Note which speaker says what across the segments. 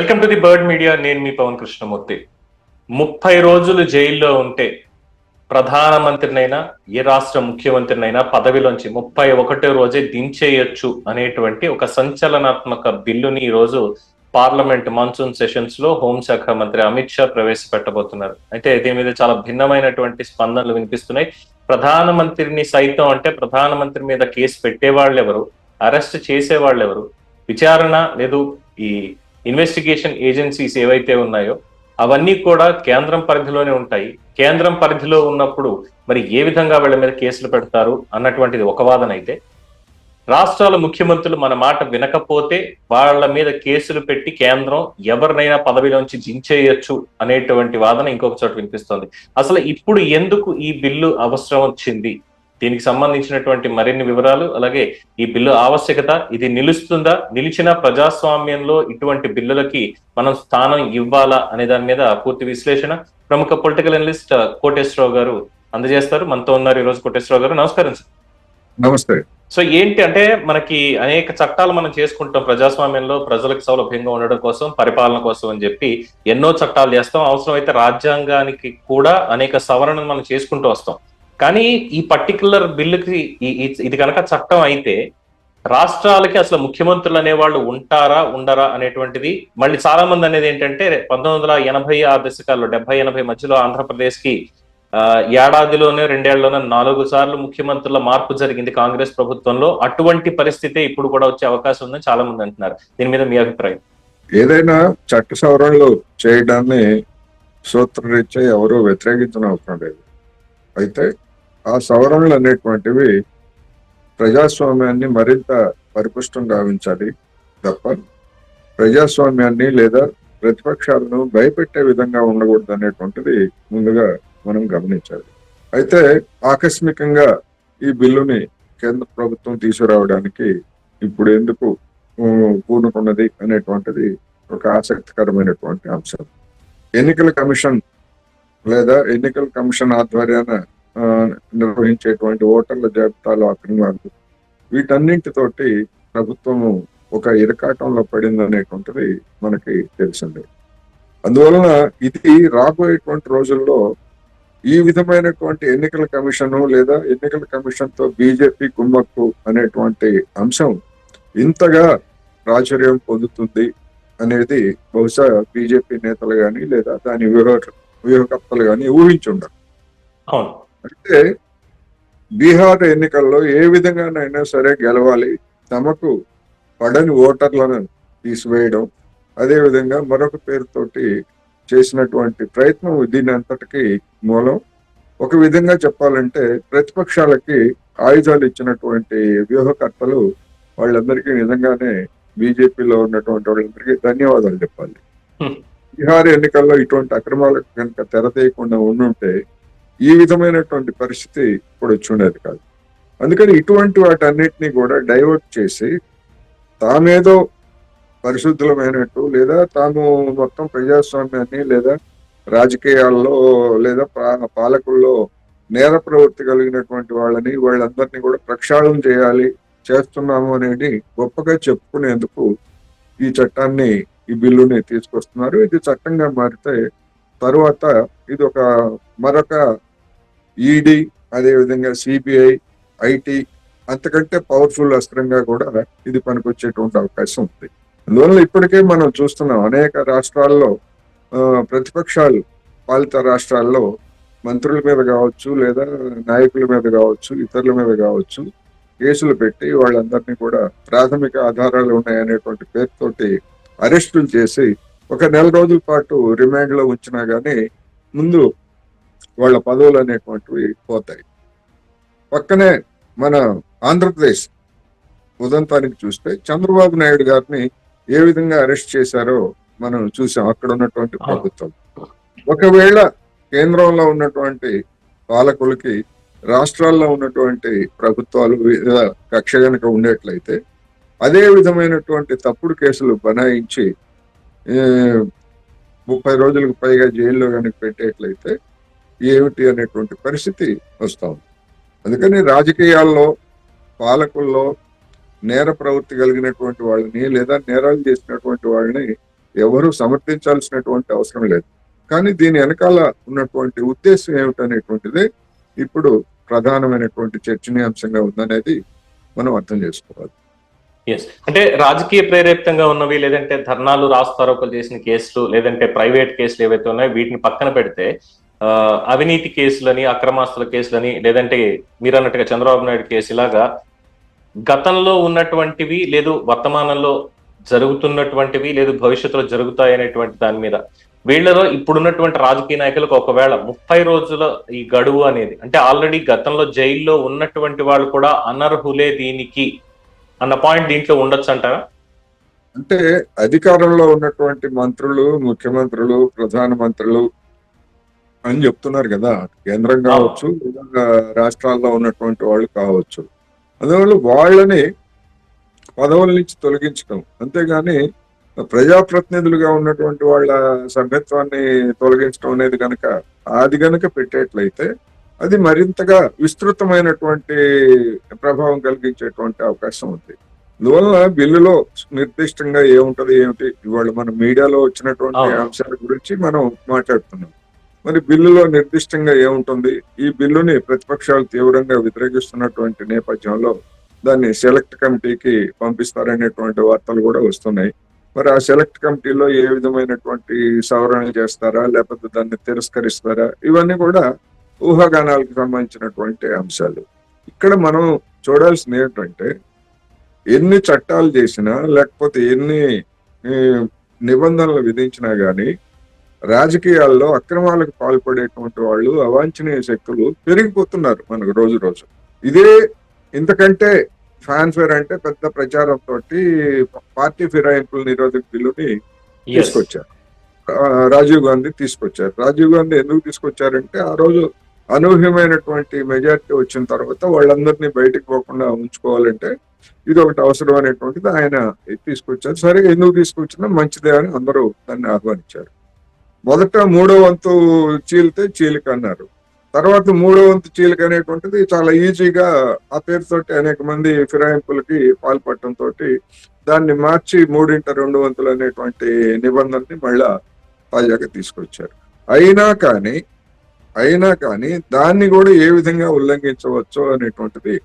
Speaker 1: Welcome to the bird media నేను మీ పవన్ కృష్ణమూర్తి. ముప్పై రోజులు జైల్లో ఉంటే ప్రధానమంత్రినైనా ఏ రాష్ట్ర ముఖ్యమంత్రినైనా పదవిలోంచి ముప్పై ఒకటో రోజే దించేయొచ్చు అనేటువంటి ఒక సంచలనాత్మక బిల్లుని ఈ రోజు పార్లమెంట్ మాన్సూన్ సెషన్స్లో హోంశాఖ మంత్రి అమిత్ షా ప్రవేశపెట్టబోతున్నారు. అయితే దీని మీద చాలా భిన్నమైనటువంటి స్పందనలు వినిపిస్తున్నాయి. ప్రధానమంత్రిని సైతం అంటే ప్రధానమంత్రి మీద కేసు పెట్టేవాళ్ళు ఎవరు అరెస్ట్ చేసేవాళ్ళు ఎవరు విచారణ లేదు ఈ ఇన్వెస్టిగేషన్ ఏజెన్సీస్ ఏవైతే ఉన్నాయో అవన్నీ కూడా కేంద్రం పరిధిలోనే ఉంటాయి. కేంద్రం పరిధిలో ఉన్నప్పుడు మరి ఏ విధంగా వీళ్ళ మీద కేసులు పెడతారు అన్నటువంటిది ఒక వాదన అయితే. రాష్ట్రాల ముఖ్యమంత్రులు మన మాట వినకపోతే వాళ్ళ మీద కేసులు పెట్టి కేంద్రం ఎవరినైనా పదవిలోంచి దించేయచ్చు అనేటువంటి వాదన ఇంకొక చోట వినిపిస్తోంది. అసలు ఇప్పుడు ఎందుకు ఈ బిల్లు అవసరం వచ్చింది? దీనికి సంబంధించినటువంటి మరిన్ని వివరాలు అలాగే ఈ బిల్లు ఆవశ్యకత ఇది నిలుస్తుందా నిలిచిన ప్రజాస్వామ్యంలో ఇటువంటి బిల్లులకి మనం స్థానం ఇవ్వాలా అనే దాని మీద పూర్తి విశ్లేషణ ప్రముఖ పొలిటికల్ అనలిస్ట్ కోటేశ్వరరావు గారు అందజేస్తారు. మనతో ఉన్నారు ఈ రోజు కోటేశ్వరరావు గారు. నమస్కారం సార్.
Speaker 2: నమస్తే.
Speaker 1: సో ఏంటి అంటే మనకి అనేక చట్టాలు మనం చేసుకుంటాం ప్రజాస్వామ్యంలో ప్రజలకు సౌలభ్యంగా ఉండడం కోసం పరిపాలన కోసం అని చెప్పి ఎన్నో చట్టాలు చేస్తాం. అవసరమైతే రాజ్యాంగానికి కూడా అనేక సవరణలు మనం చేసుకుంటూ వస్తాం. కానీ ఈ పర్టికులర్ బిల్లుకి ఇది కనుక చట్టం అయితే రాష్ట్రాలకి అసలు ముఖ్యమంత్రులు అనేవాళ్ళు ఉంటారా ఉండరా అనేటువంటిది మళ్ళీ చాలా మంది అనేది ఏంటంటే పంతొమ్మిది వందల ఎనభై ఆ దశకాల్లో డెబ్బై ఎనభై మధ్యలో ఆంధ్రప్రదేశ్కి ఏడాదిలోనే రెండేళ్ళలోనే నాలుగు సార్లు ముఖ్యమంత్రుల మార్పు జరిగింది కాంగ్రెస్ ప్రభుత్వంలో. అటువంటి పరిస్థితి ఇప్పుడు కూడా వచ్చే అవకాశం ఉందని చాలా మంది అంటున్నారు. దీని మీద మీ అభిప్రాయం?
Speaker 2: ఏదైనా చట్ట సవరణలు చేయడాన్ని సూత్రరీత్యా ఎవరు వ్యతిరేకించిన అవసరం లేదు. అయితే ఆ సవరణలు అనేటువంటివి ప్రజాస్వామ్యాన్ని మరింత పరిపుష్టం గావించాలి తప్ప ప్రజాస్వామ్యాన్ని లేదా ప్రతిపక్షాలను భయపెట్టే విధంగా ఉండకూడదు అనేటువంటిది ముందుగా మనం గమనించాలి. అయితే ఆకస్మికంగా ఈ బిల్లుని కేంద్ర ప్రభుత్వం తీసుకురావడానికి ఇప్పుడు ఎందుకు పూనుకున్నది అనేటువంటిది ఒక ఆసక్తికరమైనటువంటి అంశం. ఎన్నికల కమిషన్ లేదా ఎన్నికల కమిషన్ ఆధ్వర్యాన నిర్వహించేటువంటి ఓటర్ల జాబితాలో అక్రమాలు వీటన్నింటితోటి ప్రభుత్వము ఒక ఇరకాటంలో పడింది అనేటువంటిది మనకి తెలిసిందే. అందువలన ఇది రాబోయేటువంటి రోజుల్లో ఈ విధమైనటువంటి ఎన్నికల కమిషన్ లేదా ఎన్నికల కమిషన్తో బీజేపీ కుమ్మక్కు అనేటువంటి అంశం ఇంతగా ప్రాచుర్యం పొందుతుంది అనేది బహుశా బీజేపీ నేతలు కానీ లేదా దాని వ్యూహ వ్యూహకర్తలు కానీ ఊహించుండరు
Speaker 1: అవును.
Speaker 2: అంటే బీహార్ ఎన్నికల్లో ఏ విధంగానైనా సరే గెలవాలి. తమకు పడని ఓటర్లను తీసివేయడం అదే విధంగా మరొక పేరుతోటి చేసినటువంటి ప్రయత్నం దీని అంతటికి మూలం. ఒక విధంగా చెప్పాలంటే ప్రతిపక్షాలకి ఆయుధాలు ఇచ్చినటువంటి వ్యూహకర్తలు వాళ్ళందరికీ నిజంగానే బీజేపీలో ఉన్నటువంటి వాళ్ళందరికీ ధన్యవాదాలు చెప్పాలి. బీహార్ ఎన్నికల్లో ఇటువంటి అక్రమాలకు కనుక తెరతీయకుండా ఉండుంటే ఈ విధమైనటువంటి పరిస్థితి ఇప్పుడు వచ్చి ఉండేది కాదు. అందుకని ఇటువంటి వాటన్నిటిని కూడా డైవర్ట్ చేసి తామేదో పరిశుద్ధులమైనట్టు లేదా తాము మొత్తం ప్రజాస్వామ్యాన్ని లేదా రాజకీయాల్లో లేదా పాలకుల్లో నేర ప్రవృత్తి కలిగినటువంటి వాళ్ళని వాళ్ళందరినీ కూడా ప్రక్షాళన చేయాలి చేస్తున్నాము అనేది గొప్పగా చెప్పుకునేందుకు ఈ చట్టాన్ని ఈ బిల్లుని తీసుకొస్తున్నారు. ఇది చట్టంగా మారితే తరువాత ఇది ఒక మరొక ఈడీ అదేవిధంగా సిబిఐ ఐటీ అంతకంటే పవర్ఫుల్ అస్త్రంగా కూడా ఇది పనికొచ్చేటువంటి అవకాశం ఉంది. అందువల్ల ఇప్పటికే మనం చూస్తున్నాం అనేక రాష్ట్రాల్లో ప్రతిపక్షాలు పాలిత రాష్ట్రాల్లో మంత్రుల మీద కావచ్చు లేదా నాయకుల మీద కావచ్చు ఇతరుల మీద కావచ్చు కేసులు పెట్టి వాళ్ళందరినీ కూడా ప్రాథమిక ఆధారాలు ఉన్నాయనేటువంటి పేరుతోటి అరెస్టులు చేసి ఒక నెల రోజుల పాటు రిమాండ్లో ఉంచినా గానీ ముందు వాళ్ళ పదవులు అనేటువంటివి పోతాయి. పక్కనే మన ఆంధ్రప్రదేశ్ ఉదంతానికి చూస్తే చంద్రబాబు నాయుడు గారిని ఏ విధంగా అరెస్ట్ చేశారో మనం చూసాం అక్కడ ఉన్నటువంటి ప్రభుత్వం. ఒకవేళ కేంద్రంలో ఉన్నటువంటి పాలకులకి రాష్ట్రాల్లో ఉన్నటువంటి ప్రభుత్వాలు కక్ష గనుక ఉండేట్లయితే అదే విధమైనటువంటి తప్పుడు కేసులు బనాయించి ముప్పై రోజులకు పైగా జైల్లో కనుక పెట్టేట్లయితే ఏమిటి అనేటువంటి పరిస్థితి వస్తాం అందుకని రాజకీయాల్లో పాలకుల్లో నేర ప్రవృత్తి కలిగినటువంటి వాళ్ళని లేదా నేరాలు చేసినటువంటి వాళ్ళని ఎవరు సమర్థించాల్సినటువంటి అవసరం లేదు. కానీ దీని వెనకాల ఉన్నటువంటి ఉద్దేశం ఏమిటనేటువంటిది ఇప్పుడు ప్రధానమైనటువంటి చర్చనీయాంశంగా ఉందనేది మనం అర్థం చేసుకోవాలి.
Speaker 1: ఎస్ అంటే రాజకీయ ప్రేరేపితంగా ఉన్నవి లేదంటే ధర్నాలు రాస్తారోకలు చేసిన కేసులు లేదంటే ప్రైవేట్ కేసులు ఏవైతే ఉన్నాయో వీటిని పక్కన పెడితే అవినీతి కేసులని అక్రమాస్తుల కేసులని లేదంటే మీరు అన్నట్టుగా చంద్రబాబు నాయుడు కేసు ఇలాగా గతంలో ఉన్నటువంటివి లేదు వర్తమానంలో జరుగుతున్నటువంటివి లేదు భవిష్యత్తులో జరుగుతాయి అనేటువంటి దాని మీద. వీళ్ళలో ఇప్పుడున్నటువంటి రాజకీయ నాయకులకు ఒకవేళ ముప్పై రోజుల ఈ గడువు అనేది అంటే ఆల్రెడీ గతంలో జైల్లో ఉన్నటువంటి వాళ్ళు కూడా అనర్హులే దీనికి అన్న పాయింట్ దీంట్లో ఉండొచ్చు అంటారా
Speaker 2: అంటే అధికారంలో ఉన్నటువంటి మంత్రులు ముఖ్యమంత్రులు ప్రధానమంత్రులు అని చెప్తున్నారు కదా. కేంద్రం కావచ్చు రాష్ట్రాల్లో ఉన్నటువంటి వాళ్ళు కావచ్చు. అందువల్ల వాళ్ళని పదవుల నుంచి తొలగించడం అంతేగాని ప్రజాప్రతినిధులుగా ఉన్నటువంటి వాళ్ళ సభ్యత్వాన్ని తొలగించడం అనేది కనుక అది గనుక పెట్టేట్లయితే అది మరింతగా విస్తృతమైనటువంటి ప్రభావం కలిగించేటువంటి అవకాశం ఉంది. అందువల్ల బిల్లులో నిర్దిష్టంగా ఏముంటది ఏమిటి? ఇవాళ మన మీడియాలో వచ్చినటువంటి. అంశాల గురించి మనం మాట్లాడుతున్నాం. మరి బిల్లులో నిర్దిష్టంగా ఏముంటుంది? ఈ బిల్లుని ప్రతిపక్షాలు తీవ్రంగా వ్యతిరేకిస్తున్నటువంటి నేపథ్యంలో దాన్ని సెలెక్ట్ కమిటీకి పంపిస్తారనేటువంటి వార్తలు కూడా వస్తున్నాయి. మరి ఆ సెలెక్ట్ కమిటీలో ఏ విధమైనటువంటి సవరణలు చేస్తారా? లేకపోతే దాన్ని తిరస్కరిస్తారా? ఇవన్నీ కూడా ఊహాగానాలకు సంబంధించినటువంటి అంశాలు. ఇక్కడ మనం చూడాల్సింది ఏంటంటే ఎన్ని చట్టాలు చేసినా లేకపోతే ఎన్ని నిబంధనలు విధించినా కానీ రాజకీయాల్లో అక్రమాలకు పాల్పడేటువంటి వాళ్ళు అవాంఛనీయ శక్తులు పెరిగిపోతున్నారు మనకు రోజు రోజు. ఇదే ఇంతకంటే ఫ్యాన్ఫేర్ అంటే పెద్ద ప్రచారంతో పార్టీ ఫిరాయింపుల నిరోధక బిల్లుని. తీసుకొచ్చారు. రాజీవ్ గాంధీ తీసుకొచ్చారు. రాజీవ్ గాంధీ ఎందుకు తీసుకొచ్చారంటే ఆ రోజు అనూహ్యమైనటువంటి మెజారిటీ వచ్చిన తర్వాత వాళ్ళందరినీ బయటకు పోకుండా ఉంచుకోవాలంటే ఇది ఒకటి అవసరం అనేటువంటిది ఆయన తీసుకొచ్చారు. సరే ఎందుకు తీసుకొచ్చినా మంచిదే అని అందరూ దాన్ని ఆహ్వానించారు. మొదట మూడో వంతు చీలితే చీలిక అన్నారు. తర్వాత మూడో వంతు చీలిక అనేటువంటిది చాలా ఈజీగా ఆ పేరుతోటి అనేక మంది ఫిరాయింపులకి పాల్పడటంతో దాన్ని మార్చి మూడింట రెండు వంతులు అనేటువంటి నిబంధనని మళ్ళా తాజాగా తీసుకొచ్చారు. అయినా కానీ అయినా కానీ దాన్ని కూడా ఏ విధంగా ఉల్లంఘించవచ్చు అనేటువంటిది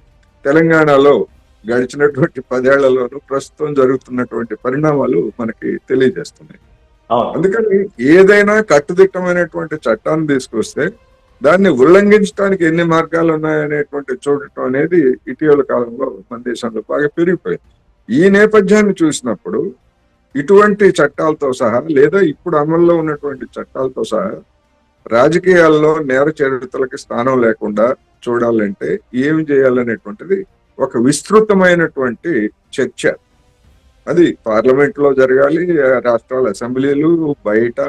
Speaker 2: తెలంగాణలో గడిచినటువంటి పదేళ్ళలోనూ ప్రస్తుతం జరుగుతున్నటువంటి పరిణామాలు మనకి తెలియజేస్తున్నాయి. అందుకని ఏదైనా కట్టుదిట్టమైనటువంటి చట్టాన్ని తీసుకొస్తే దాన్ని ఉల్లంఘించడానికి ఎన్ని మార్గాలు ఉన్నాయనేటువంటి చూడటం అనేది ఇటీవల కాలంలో మన దేశంలో బాగా పెరిగిపోయింది. ఈ నేపథ్యాన్ని చూసినప్పుడు ఇటువంటి చట్టాలతో సహా లేదా ఇప్పుడు అమల్లో ఉన్నటువంటి చట్టాలతో సహా రాజకీయాల్లో నేర చరిత్రలకి స్థానం లేకుండా చూడాలంటే ఏమి చేయాలనేటువంటిది ఒక విస్తృతమైనటువంటి చర్చ. అది పార్లమెంట్లో జరగాలి రాష్ట్రాల అసెంబ్లీలు బయట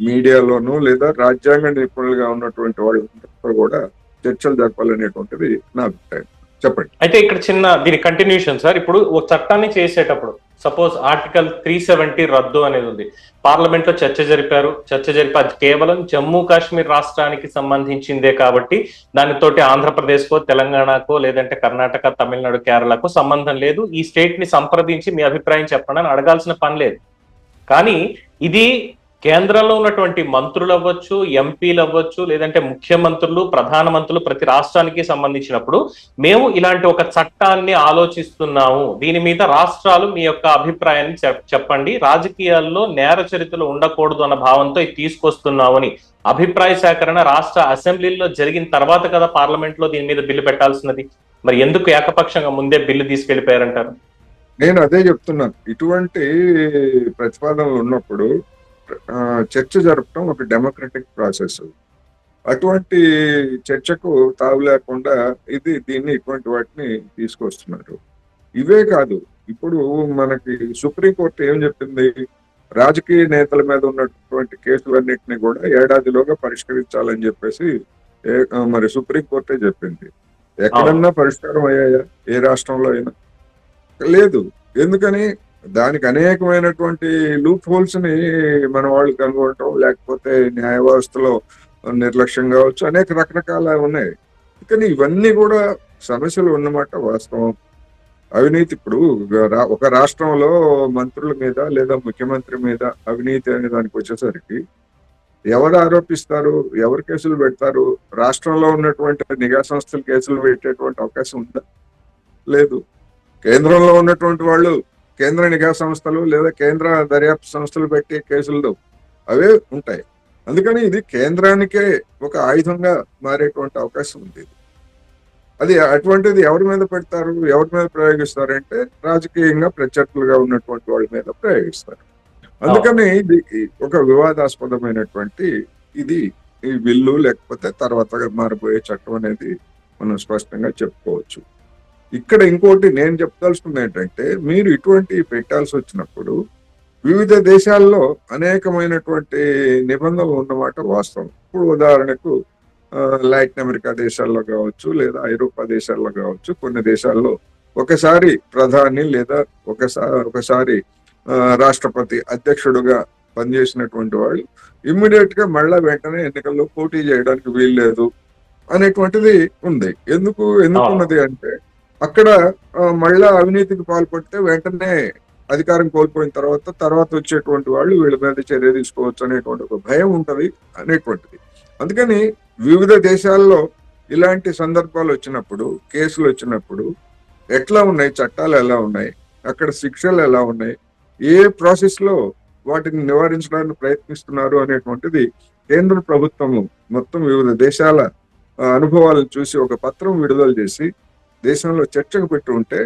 Speaker 2: మీడియాలోనూ లేదా రాజ్యాంగ నిపుణులుగా ఉన్నటువంటి వాళ్ళు కూడా చర్చలు జరపాలనేటువంటిది నా అభిప్రాయం. చెప్పండి.
Speaker 1: అయితే ఇక్కడ చిన్న దీని కంటిన్యూషన్ సార్. ఇప్పుడు ఒక చట్టాన్ని చేసేటప్పుడు సపోజ్ ఆర్టికల్ త్రీ సెవెంటీ రద్దు అనేది ఉంది. పార్లమెంట్లో చర్చ జరిపారు. చర్చ జరిపి అది కేవలం జమ్మూ కాశ్మీర్ రాష్ట్రానికి సంబంధించిందే కాబట్టి దానితోటి ఆంధ్రప్రదేశ్కో తెలంగాణకో లేదంటే కర్ణాటక తమిళనాడు కేరళకు సంబంధం లేదు. ఈ స్టేట్ని సంప్రదించి మీ అభిప్రాయం చెప్పండి అని అడగాల్సిన పని లేదు. కానీ ఇది కేంద్రంలో ఉన్నటువంటి మంత్రులు అవ్వచ్చు ఎంపీలు అవ్వచ్చు లేదంటే ముఖ్యమంత్రులు ప్రధానమంత్రులు ప్రతి రాష్ట్రానికి సంబంధించినప్పుడు మేము ఇలాంటి ఒక చట్టాన్ని ఆలోచిస్తున్నాము. దీని మీద రాష్ట్రాలు మీ యొక్క అభిప్రాయాన్ని చెప్- చెప్పండి. రాజకీయాల్లో నేర చరిత్రలు ఉండకూడదు అన్న భావంతో ఇది తీసుకొస్తున్నామని. అభిప్రాయ సేకరణ రాష్ట్ర అసెంబ్లీలో జరిగిన తర్వాత కదా పార్లమెంట్లో దీని మీద బిల్లు పెట్టాల్సినది. మరి ఎందుకు ఏకపక్షంగా ముందే బిల్లు తీసుకెళ్ళిపోయారంటారు
Speaker 2: నేను అదే చెప్తున్నాను. ఇటువంటి ప్రతిపాదనలు ఉన్నప్పుడు చర్చ జరపడం ఒక డెమోక్రటిక్ ప్రాసెస్ అటువంటి చర్చకు తావు లేకుండా ఇది దీన్ని ఇటువంటి వాటిని తీసుకొస్తున్నారు. ఇవే కాదు ఇప్పుడు మనకి సుప్రీంకోర్టు ఏం చెప్పింది? రాజకీయ నేతల మీద ఉన్నటువంటి కేసులన్నింటినీ కూడా ఏడాదిలోగా పరిష్కరించాలని చెప్పేసి మరి సుప్రీంకోర్టే చెప్పింది. ఎక్కడన్నా పరిష్కారం అయ్యాయా? ఏ రాష్ట్రంలో అయినా? లేదు. ఎందుకని? దానికి అనేకమైనటువంటి లూప్ హోల్స్ని మన వాళ్ళు కనుగొనటం లేకపోతే న్యాయ వ్యవస్థలో నిర్లక్ష్యం కావచ్చు అనేక రకరకాల ఉన్నాయి. కానీ ఇవన్నీ కూడా సమస్యలు ఉన్నమాట వాస్తవం. అవినీతి ఇప్పుడు రా- ఒక రాష్ట్రంలో మంత్రుల మీద లేదా ముఖ్యమంత్రి మీద అవినీతి అనే దానికి వచ్చేసరికి ఎవరు ఆరోపిస్తారు ఎవరు కేసులు పెడతారు రాష్ట్రంలో ఉన్నటువంటి నిఘా సంస్థలు కేసులు పెట్టేటువంటి అవకాశం ఉందా? లేదు. కేంద్రంలో ఉన్నటువంటి వాళ్ళు కేంద్ర నిఘా సంస్థలు లేదా కేంద్ర దర్యాప్తు సంస్థలు పెట్టే కేసులు అవే ఉంటాయి. అందుకని ఇది కేంద్రానికే ఒక ఆయుధంగా మారేటువంటి అవకాశం ఉంది అది అటువంటిది ఎవరి మీద పెడతారు ఎవరి మీద ప్రయోగిస్తారు అంటే రాజకీయంగా ప్రత్యర్థులుగా ఉన్నటువంటి వాళ్ళ మీద ప్రయోగిస్తారు. అందుకని ఇది ఒక వివాదాస్పదమైనటువంటి ఇది ఈ బిల్లు లేకపోతే తర్వాత మారిపోయే చట్టం అనేది మనం స్పష్టంగా చెప్పుకోవచ్చు. ఇక్కడ ఇంకోటి నేను చెప్పదలుచుకుంది ఏంటంటే మీరు ఇటువంటి పెట్టాల్సి వచ్చినప్పుడు వివిధ దేశాల్లో అనేకమైనటువంటి నిబంధనలు ఉన్నమాట వాస్తవం ఇప్పుడు ఉదాహరణకు లాటిన్ అమెరికా దేశాల్లో కావచ్చు లేదా ఐరోపా దేశాల్లో కావచ్చు కొన్ని దేశాల్లో ఒకసారి ప్రధాని లేదా ఒకసారి ఒకసారి రాష్ట్రపతి అధ్యక్షుడుగా పనిచేసినటువంటి వాళ్ళు ఇమ్మీడియట్గా మళ్ళా వెంటనే ఎన్నికల్లో పోటీ చేయడానికి వీల్లేదు అనేటువంటిది ఉంది ఎందుకు ఎందుకు
Speaker 1: అవును.
Speaker 2: ఉన్నది అంటే అక్కడ మళ్ళా అవినీతికి పాల్పడితే వెంటనే అధికారం కోల్పోయిన తర్వాత తర్వాత వచ్చేటువంటి వాళ్ళు వీళ్ళ మీద చర్య తీసుకోవచ్చు అనేటువంటి ఒక భయం ఉంటది అనేటువంటిది. అందుకని వివిధ దేశాల్లో ఇలాంటి సందర్భాలు వచ్చినప్పుడు కేసులు వచ్చినప్పుడు ఎట్లా ఉన్నాయి చట్టాలు ఎలా ఉన్నాయి అక్కడ శిక్షలు ఎలా ఉన్నాయి ఏ ప్రాసెస్లో వాటిని నివారించడానికి ప్రయత్నిస్తున్నారు అనేటువంటిది కేంద్ర ప్రభుత్వము మొత్తం వివిధ దేశాల అనుభవాలను చూసి ఒక పత్రం విడుదల చేసి దేశంలో చర్చకు పెట్టి ఉంటే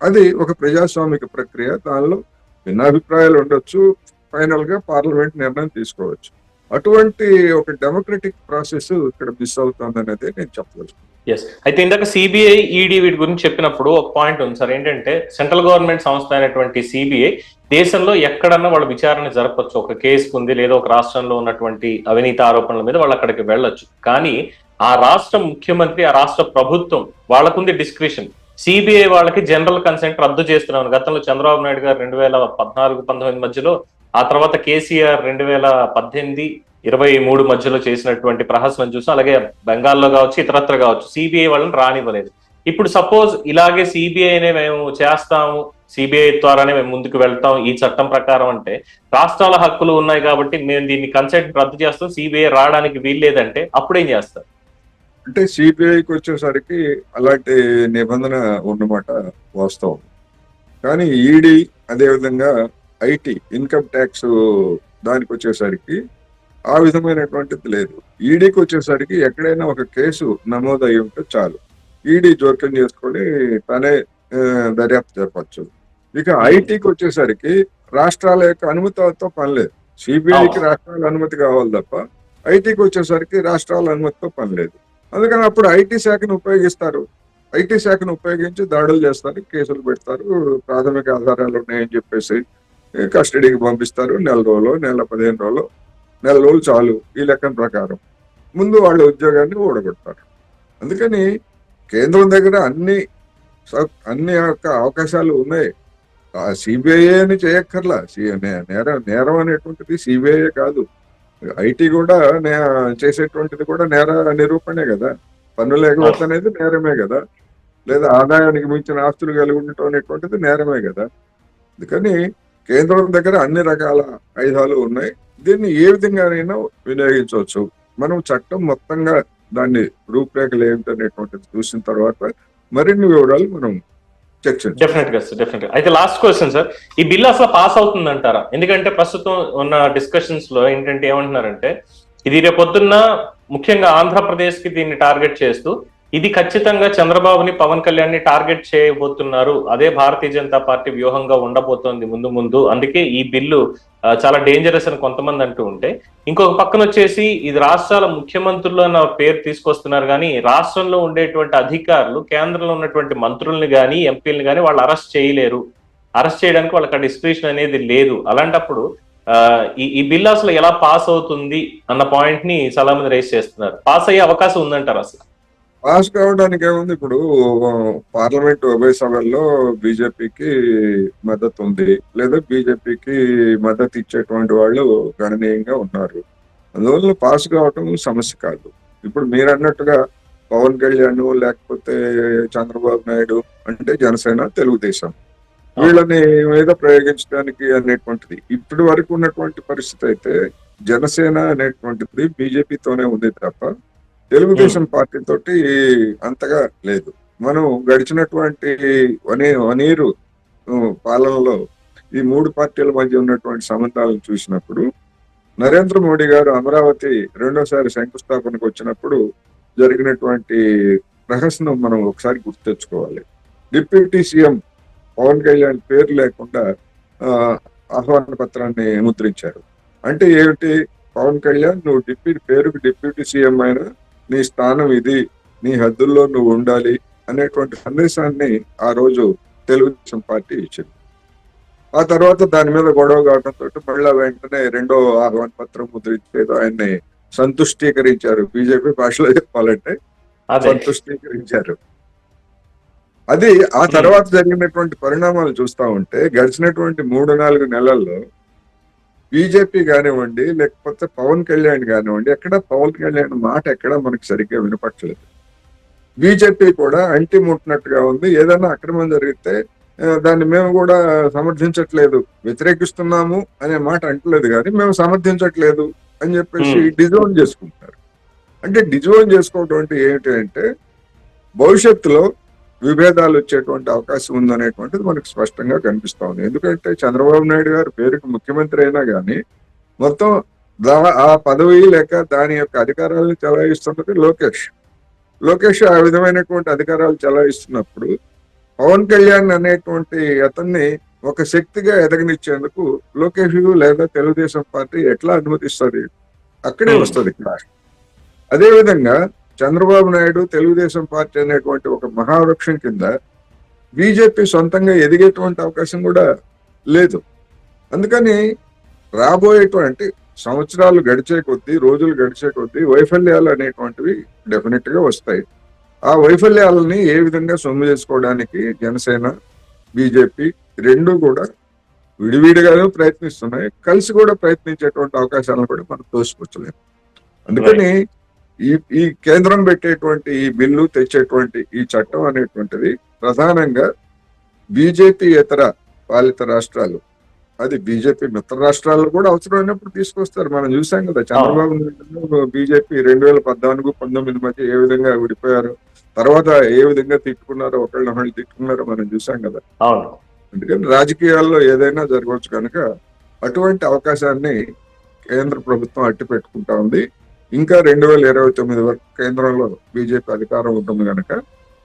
Speaker 2: అది ఒక ప్రజాస్వామిక ప్రక్రియ. దానిలో భిన్నాభిప్రాయాలు ఉండొచ్చు. ఫైనల్గా పార్లమెంట్ నిర్ణయం తీసుకోవచ్చు. అటువంటి ఒక డెమోక్రటిక్ ప్రాసెస్ ఇక్కడ మిస్ అవుతుంది అనేది నేను చెప్పవచ్చు
Speaker 1: ఎస్ అయితే ఇందాక సిబిఐ ఈడీ వీటి గురించి చెప్పినప్పుడు ఒక పాయింట్ ఉంది సార్. ఏంటంటే సెంట్రల్ గవర్నమెంట్ సంస్థ అయినటువంటి సిబిఐ దేశంలో ఎక్కడన్నా వాళ్ళ విచారణ జరపచ్చు. ఒక కేసు ఉంది లేదా ఒక రాష్ట్రంలో ఉన్నటువంటి అవినీతి ఆరోపణల మీద వాళ్ళు అక్కడికి వెళ్ళొచ్చు. కానీ ఆ రాష్ట్ర ముఖ్యమంత్రి ఆ రాష్ట్ర ప్రభుత్వం వాళ్ళకుంది డిస్క్రిషన్ సిబిఐ వాళ్ళకి జనరల్ కన్సెంట్ రద్దు చేస్తున్నాను. గతంలో చంద్రబాబు నాయుడు గారు రెండు వేల పద్నాలుగు పంతొమ్మిది మధ్యలో ఆ తర్వాత కేసీఆర్ రెండు వేల పద్దెనిమిది ఇరవై మూడు మధ్యలో చేసినటువంటి ప్రహసనం చూసాం. అలాగే బెంగాల్లో కావచ్చు ఇతరత్ర కావచ్చు సిబిఐ వాళ్ళని రానివ్వలేదు. ఇప్పుడు సపోజ్ ఇలాగే సిబిఐనే మేము చేస్తాము సిబిఐ ద్వారానే మేము ముందుకు వెళ్తాం ఈ చట్టం ప్రకారం అంటే రాష్ట్రాల హక్కులు ఉన్నాయి కాబట్టి మేము దీన్ని కన్సెంట్ రద్దు చేస్తాం సిబిఐ రావడానికి వీల్లేదంటే అప్పుడేం చేస్తారు?
Speaker 2: అంటే సిబిఐకి వచ్చేసరికి అలాంటి నిబంధన ఉన్నమాట వాస్తవం. కానీ ఈడీ అదేవిధంగా ఐటీ ఇన్కమ్ ట్యాక్స్ దానికి వచ్చేసరికి ఆ విధమైనటువంటిది లేదు. ఈడీకి వచ్చేసరికి ఎక్కడైనా ఒక కేసు నమోదు అయి ఉంటే చాలు. ఈడీ జోక్యం చేసుకొని తనే దర్యాప్తు జరపచ్చు. ఇక ఐటీకి వచ్చేసరికి రాష్ట్రాల యొక్క అనుమతితో పని లేదు. సిబిఐకి రాష్ట్రాల అనుమతి కావాలి తప్ప ఐటీకి వచ్చేసరికి రాష్ట్రాల అనుమతితో పని లేదు. అందుకని అప్పుడు ఐటీ శాఖను ఉపయోగిస్తారు. ఐటీ శాఖను ఉపయోగించి దాడులు చేస్తారు కేసులు పెడతారు ప్రాథమిక ఆధారాలు ఉన్నాయని చెప్పేసి కస్టడీకి పంపిస్తారు. నెల రోజులు నెల పదిహేను రోజులు నెల రోజులు చాలు ఈ లెక్కన ప్రకారం. ముందు వాళ్ళ ఉద్యోగాన్ని ఓడగొడతారు అందుకని కేంద్రం దగ్గర అన్ని అన్ని యొక్క అవకాశాలు ఉన్నాయి. సిబిఐ అని చేయక్కర్లా. సి- నేరం నేరం అనేటువంటిది సిబిఐ కాదు. ఐటీ కూడా నే- చేసేటువంటిది కూడా నేర నిరూపణే కదా. పన్నులు ఎగవచ్చు అనేది నేరమే కదా. లేదా ఆదాయానికి మించిన ఆస్తులు కలిగి ఉండటం అనేటువంటిది నేరమే కదా. అందుకని కేంద్రం దగ్గర అన్ని రకాల ఆయుధాలు ఉన్నాయి. దీన్ని ఏ విధంగానైనా వినియోగించవచ్చు. మనం చట్టం మొత్తంగా దాన్ని రూపురేఖలు ఏమిటనేటువంటిది చూసిన తర్వాత మరిన్ని వివరాలు మనం
Speaker 1: డెఫినెట్గా సార్ డెఫినెట్గా అయితే లాస్ట్ క్వశ్చన్ సార్ ఈ బిల్ అసలు పాస్ అవుతుంది అంటారా ఎందుకంటే ప్రస్తుతం ఉన్న డిస్కషన్స్లో ఏంటంటే ఏమంటున్నారంటే ఇది రేపొద్దున్న ముఖ్యంగా ఆంధ్రప్రదేశ్కి దీన్ని టార్గెట్ చేస్తూ ఇది ఖచ్చితంగా చంద్రబాబుని పవన్ కళ్యాణ్ని టార్గెట్ చేయబోతున్నారు. అదే భారతీయ జనతా పార్టీ వ్యూహంగా ఉండబోతోంది ముందు ముందు. అందుకే ఈ బిల్లు చాలా డేంజరస్ అని కొంతమంది అంటూ ఉంటే. ఇంకొక పక్కన వచ్చేసి ఇది రాష్ట్రాల ముఖ్యమంత్రులు అన్న పేరు తీసుకొస్తున్నారు కానీ రాష్ట్రంలో ఉండేటువంటి అధికారులు కేంద్రంలో ఉన్నటువంటి మంత్రుల్ని కానీ ఎంపీలను కానీ వాళ్ళు అరెస్ట్ చేయలేరు. అరెస్ట్ చేయడానికి వాళ్ళకి డిస్క్రిప్షన్ అనేది లేదు. అలాంటప్పుడు ఈ ఈ బిల్ అసలు ఎలా పాస్ అవుతుంది అన్న పాయింట్ని చాలా మంది రైస్ చేస్తున్నారు. పాస్ అయ్యే అవకాశం ఉందంటారు అసలు?
Speaker 2: పాస్ కావడానికి ఏముంది? ఇప్పుడు పార్లమెంట్ ఉభయ సభల్లో బీజేపీకి మద్దతు ఉంది. లేదా బీజేపీకి మద్దతు ఇచ్చేటువంటి వాళ్ళు గణనీయంగా ఉన్నారు. అందువల్ల పాస్ కావటం సమస్య కాదు. ఇప్పుడు మీరు అన్నట్టుగా పవన్ కళ్యాణ్ లేకపోతే చంద్రబాబు నాయుడు అంటే జనసేన తెలుగుదేశం. వీళ్ళని మీద ప్రయోగించడానికి అనేటువంటిది. ఇప్పటి వరకు ఉన్నటువంటి పరిస్థితి అయితే జనసేన అనేటువంటిది బీజేపీతోనే ఉంది తప్ప తెలుగుదేశం పార్టీ తోటి అంతగా లేదు. మనం గడిచినటువంటి వనే వనీరు పాలనలో ఈ మూడు పార్టీల మధ్య ఉన్నటువంటి సంబంధాలను చూసినప్పుడు నరేంద్ర మోడీ గారు అమరావతి రెండోసారి శంకుస్థాపనకు వచ్చినప్పుడు జరిగినటువంటి ప్రహసనం మనం ఒకసారి గుర్తు తెచ్చుకోవాలి. డిప్యూటీ సీఎం పవన్ కళ్యాణ్ పేరు లేకుండా ఆహ్వాన పత్రాన్ని ముద్రించారు. అంటే ఏమిటి? పవన్ కళ్యాణ్ నువ్వు డిప్యూటీ పేరుకు డిప్యూటీ సీఎం అయినా నీ స్థానం ఇది నీ హద్దుల్లో నువ్వు ఉండాలి అనేటువంటి సందేశాన్ని ఆ రోజు తెలుగుదేశం పార్టీ ఇచ్చింది. ఆ తర్వాత దాని మీద గొడవ కావడంతో మళ్ళా వెంటనే రెండో ఆహ్వాన పత్రం ముద్రించేదో ఆయన్ని సంతుష్టీకరించారు. బీజేపీ భాషలో చెప్పాలంటే సంతుష్టీకరించారు. అది ఆ తర్వాత జరిగినటువంటి పరిణామాలు చూస్తా ఉంటే గడిచినటువంటి మూడు నాలుగు నెలల్లో బీజేపీ కానివ్వండి లేకపోతే పవన్ కళ్యాణ్ కానివ్వండి ఎక్కడ పవన్ కళ్యాణ్ మాట ఎక్కడ మనకి సరిగ్గా వినపట్టలేదు బీజేపీ కూడా అంటి ముట్టినట్టుగా ఉంది. ఏదైనా అక్రమం జరిగితే దాన్ని మేము కూడా సమర్థించట్లేదు. వ్యతిరేకిస్తున్నాము అనే మాట అంటలేదు కానీ మేము సమర్థించట్లేదు అని చెప్పేసి. డిజోన్ చేసుకుంటారు అంటే డిజోన్ చేసుకోవటం అంటే ఏంటి అంటే భవిష్యత్తులో విభేదాలు వచ్చేటువంటి అవకాశం ఉందనేటువంటిది మనకు స్పష్టంగా కనిపిస్తా ఉంది. ఎందుకంటే చంద్రబాబు నాయుడు గారు పేరుకి ముఖ్యమంత్రి అయినా కానీ మొత్తం ఆ పదవి లేక దాని యొక్క అధికారాలను చెలాయిస్తున్నది లోకేష్. లోకేష్ ఆ విధమైనటువంటి అధికారాలు చెలాయిస్తున్నప్పుడు పవన్ కళ్యాణ్ అనేటువంటి అతన్ని ఒక శక్తిగా ఎదగనిచ్చేందుకు లోకేష్ లేదా తెలుగుదేశం పార్టీ ఎట్లా అనుమతిస్తుంది? అక్కడే
Speaker 1: Hmm.
Speaker 2: వస్తుంది అదే విధంగా చంద్రబాబు నాయుడు తెలుగుదేశం పార్టీ అనేటువంటి ఒక మహావృక్షం కింద బీజేపీ సొంతంగా ఎదిగేటువంటి అవకాశం కూడా లేదు. అందుకని రాబోయేటువంటి సంవత్సరాలు గడిచే కొద్దీ రోజులు గడిచే కొద్దీ వైఫల్యాలు అనేటువంటివి డెఫినెట్గా వస్తాయి. ఆ వైఫల్యాలని ఏ విధంగా సొమ్ము చేసుకోవడానికి జనసేన బీజేపీ రెండు కూడా విడివిడిగానే ప్రయత్నిస్తున్నాయి. కలిసి కూడా ప్రయత్నించేటువంటి అవకాశాలను కూడా మనం తోసిపుచ్చలేము. అందుకని ఈ ఈ కేంద్రం పెట్టేటువంటి ఈ బిల్లు తెచ్చేటువంటి ఈ చట్టం అనేటువంటిది ప్రధానంగా బీజేపీ ఇతర పాలిత రాష్ట్రాలు అది బీజేపీ మిత్ర రాష్ట్రాల్లో కూడా అవసరమైనప్పుడు తీసుకొస్తారు. మనం చూసాం కదా చంద్రబాబు నాయుడు బీజేపీ రెండు వేల పద్నాలుగు పంతొమ్మిది మధ్య ఏ విధంగా విడిపోయారు తర్వాత ఏ విధంగా తిట్టుకున్నారో ఒకళ్ళని ఒకళ్ళు తిట్టుకున్నారో మనం చూసాం కదా. అందుకని రాజకీయాల్లో ఏదైనా జరగవచ్చు కనుక అటువంటి అవకాశాన్ని కేంద్ర ప్రభుత్వం అట్టి పెట్టుకుంటా ఉంది. ఇంకా రెండు వేల ఇరవై తొమ్మిది వరకు కేంద్రంలో బీజేపీ అధికారం ఉంటుంది కనుక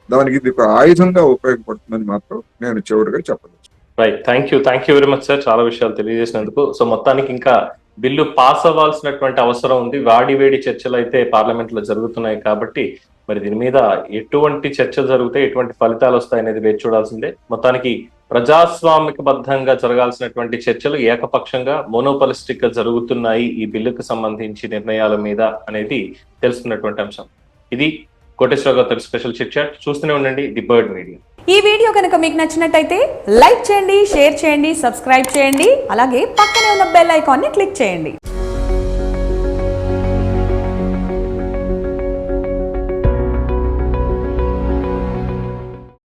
Speaker 2: దానికి ఇది ఒక ఆయుధంగా ఉపయోగపడుతుందని మాత్రం నేను చివరిగా చెప్పదచ్చు
Speaker 1: right thank you thank you very much sir చాలా విషయాలు తెలియజేసినందుకు. సో మొత్తానికి ఇంకా బిల్లు పాస్ అవ్వాల్సినటువంటి అవసరం ఉంది. వాడి వేడి చర్చలు అయితే పార్లమెంట్లో జరుగుతున్నాయి కాబట్టి మరి దీని మీద ఎటువంటి చర్చలు జరిగితే ఎటువంటి ఫలితాలు వస్తాయనేది వేచి చూడాల్సిందే. మొత్తానికి ప్రజాస్వామికబద్ధంగా జరగాల్సినటువంటి చర్చలు ఏకపక్షంగా మోనోపలిస్టిక్గా జరుగుతున్నాయి ఈ బిల్లుకు సంబంధించి నిర్ణయాల మీద అనేది తెలుసుకున్నటువంటి అంశం. ఇది కోటేశ్వర గారి స్పెషల్ చిట్ చాట్. చూస్తూనే ఉండండి ది బర్డ్ మీడియా.
Speaker 3: ఈ వీడియో కనుక మీకు నచ్చినట్టయితే లైక్ చేయండి షేర్ చేయండి సబ్స్క్రైబ్ చేయండి అలాగే పక్కనే ఉన్న బెల్ ఐకాన్ని క్లిక్ చేయండి.